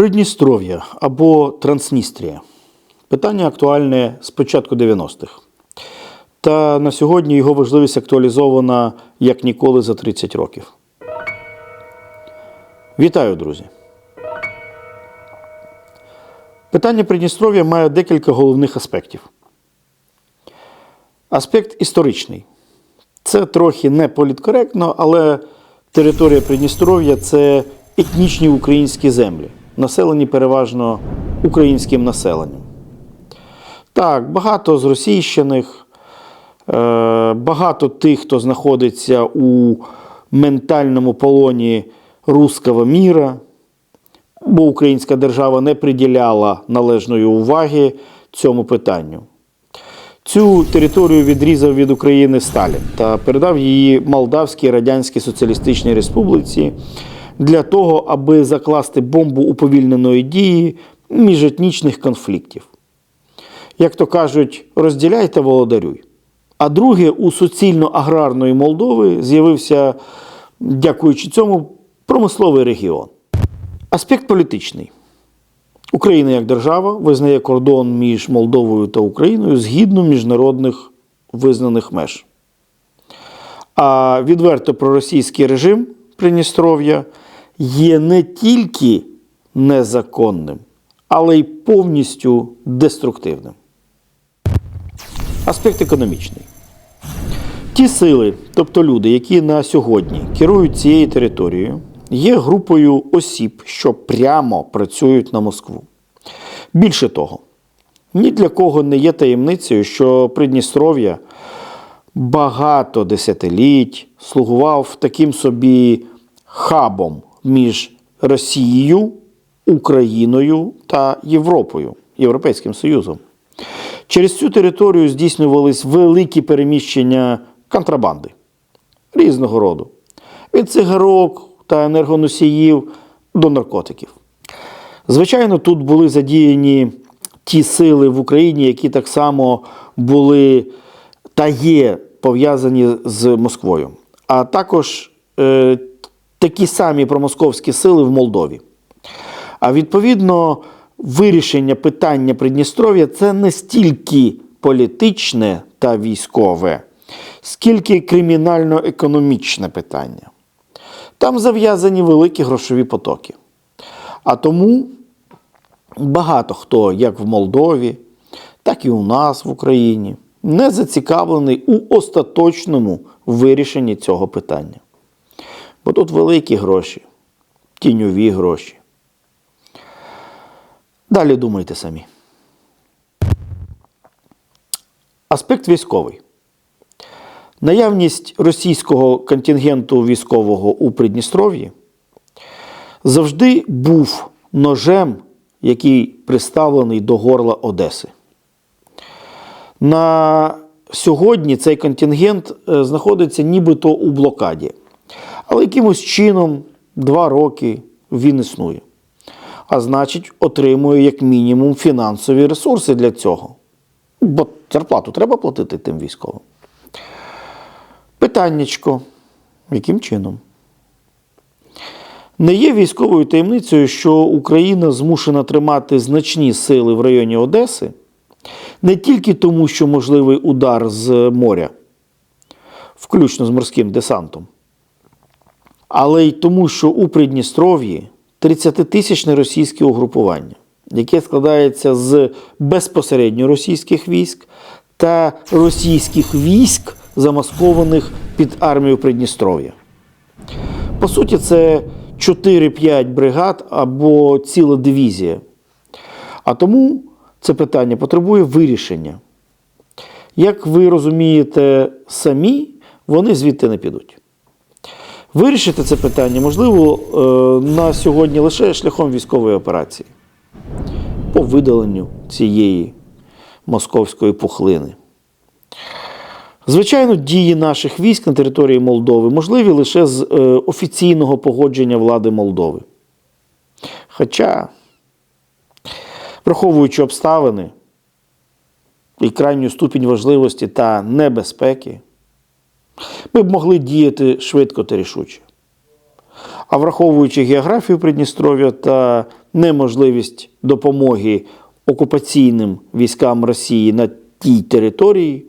Придністров'я або Трансністрія. Питання актуальне з початку 90-х. Та на сьогодні його важливість актуалізована як ніколи за 30 років. Вітаю, друзі! Питання Придністров'я має декілька головних аспектів. Аспект історичний. Це трохи не політкоректно, але територія Придністров'я це етнічні українські землі, населені переважно українським населенням. Так, багато зросійщених, е, багато тих, хто знаходиться у ментальному полоні руского міра, бо українська держава не приділяла належної уваги цьому питанню. Цю територію відрізав від України Сталін та передав її Молдавській Радянській Соціалістичній Республіці для того, аби закласти бомбу уповільненої дії міжетнічних конфліктів. Як то кажуть, розділяй та володарюй. А друге, у суцільно-аграрної Молдови з'явився, дякуючи цьому, промисловий регіон. Аспект політичний. Україна як держава визнає кордон між Молдовою та Україною згідно міжнародних визнаних меж. А відверто проросійський режим Придністров'я є не тільки незаконним, але й повністю деструктивним. Аспект економічний. Ті сили, тобто люди, які на сьогодні керують цією територією, є групою осіб, що прямо працюють на Москву. Більше того, ні для кого не є таємницею, що Придністров'я багато десятиліть слугував таким собі хабом між Росією, Україною та Європою, Європейським Союзом. Через цю територію здійснювались великі переміщення контрабанди різного роду. Від цигарок та енергоносіїв до наркотиків. Звичайно, тут були задіяні ті сили в Україні, які так само були та є пов'язані з Москвою, а також е, такі самі промосковські сили в Молдові. А відповідно, вирішення питання Придністров'я це не стільки політичне та військове, скільки кримінально-економічне питання. Там зав'язані великі грошові потоки. А тому багато хто, як в Молдові, так і у нас в Україні, не зацікавлений у остаточному вирішенні цього питання. Бо тут великі гроші, тіньові гроші. Далі думайте самі. Аспект військовий. Наявність російського контингенту військового у Придністров'ї завжди був ножем, який приставлений до горла Одеси. На сьогодні цей контингент е, знаходиться нібито у блокаді, але якимось чином два роки він існує. А значить, отримує як мінімум фінансові ресурси для цього. Бо зарплату треба платити тим військовим. Питаннячко, яким чином? Не є військовою таємницею, що Україна змушена тримати значні сили в районі Одеси не тільки тому, що можливий удар з моря, включно з морським десантом, але й тому, що у Придністров'ї 30-тисячне російське угрупування, яке складається з безпосередньо російських військ та російських військ, замаскованих під армію Придністров'я. По суті, це 4-5 бригад або ціла дивізія. А тому це питання потребує вирішення. Як ви розумієте самі, вони звідти не підуть. Вирішити це питання можливо е, на сьогодні лише шляхом військової операції по видаленню цієї московської пухлини. Звичайно, дії наших військ на території Молдови можливі лише з е, офіційного погодження влади Молдови. Хоча, враховуючи обставини і крайню ступінь важливості та небезпеки, ми б могли діяти швидко та рішуче. А враховуючи географію Придністров'я та неможливість допомоги окупаційним військам Росії на тій території,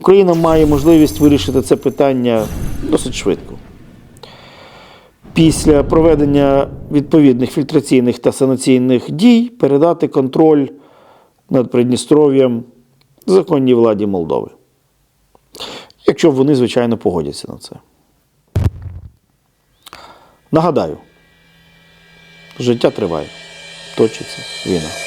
Україна має можливість вирішити це питання досить швидко. Після проведення відповідних фільтраційних та санаційних дій передати контроль над Придністров'ям законній владі Молдови. Якщо вони, звичайно, погодяться на це. Нагадаю, життя триває, точиться війна.